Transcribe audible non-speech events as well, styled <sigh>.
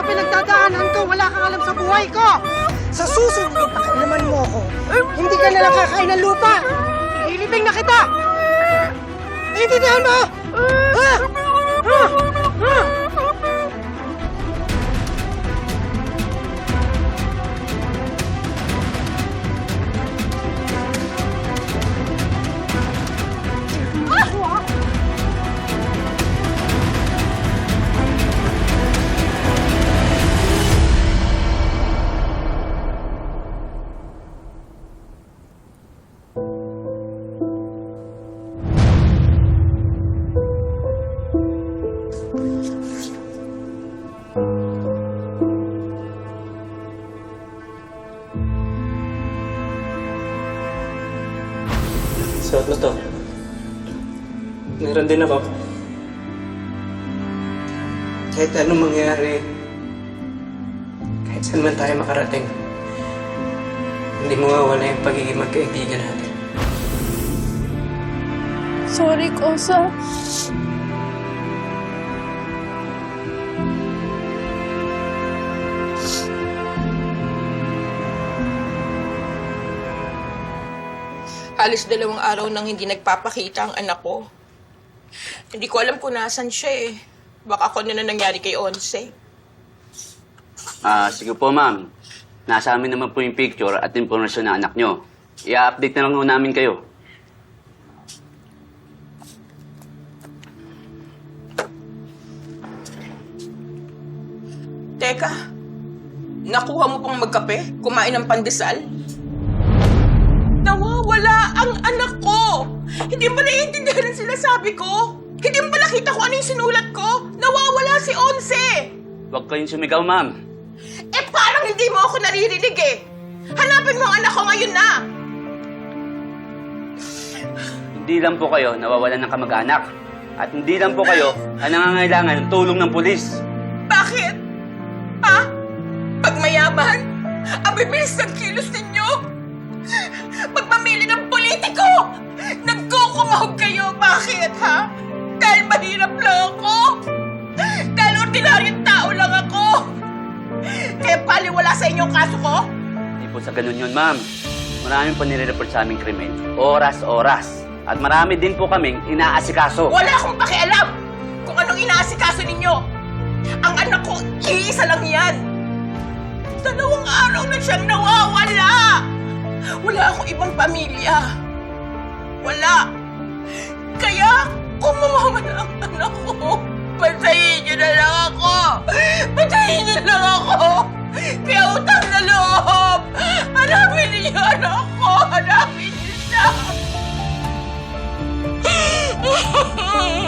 sa pinagdadaanan ko, wala kang alam sa buhay ko! Sa susunod na pakialaman mo ko, hindi ka nalang kakain ng lupa! Ilibing na kita! Naiintindihan mo? Ha? Ha? Ha? Suot mo to. Meron din ako. Kahit anong mangyari, kahit saan man tayo makarating, hindi mawawala yung pagiging magkaibigan natin. Sorry, Kosa. Halos dalawang araw nang hindi nagpapakita ang anak ko. Hindi ko alam kung nasan siya eh. Baka ano na nangyari kay Onse. Ah, sige po ma'am. Nasa amin naman po yung picture at informasyon ng anak nyo. I-update na lang po namin kayo. Teka, nakuha mo pang magkape? Kumain ng pandesal? Nawawala ang anak ko! Hindi mo ba naiintindihan ang sinasabi ko? Hindi mo ba nakita kung ano yung sinulat ko? Nawawala si Onse! Huwag kayong sumigaw, ma'am. Eh parang hindi mo ako naririnig eh! Hanapin mo ang anak ko ngayon na! Hindi lang po kayo nawawalan ng kamag-anak. At hindi lang po kayo ang nangangailangan ng tulong ng pulis. Bakit? Ha? Pag mayaman, ang bibilis ng kilos ninyo. Pagpamili ng politiko, nagkukumahog kayo. Bakit, ha? Dahil mahirap lang ako. Dahil ordinaryong tao lang ako. Kaya paliwala sa inyong kaso ko? Hindi po sa ganun yun, ma'am. Maraming po nire-report sa aming krimen. Oras-oras. At marami din po kaming inaasikaso. Wala akong pakialam kung anong inaasikaso ninyo. Ang anak ko, iisa lang yan. Dalawang araw na siyang nawawala. Wala akong ibang pamilya. Wala. Kaya, kung mamamatay ang anak ko, patayin niyo na lang ako. Patayin niyo lang ako. Kaya utang na loob. Hanapin niyo anak ko. Hanapin niyo siya. <laughs>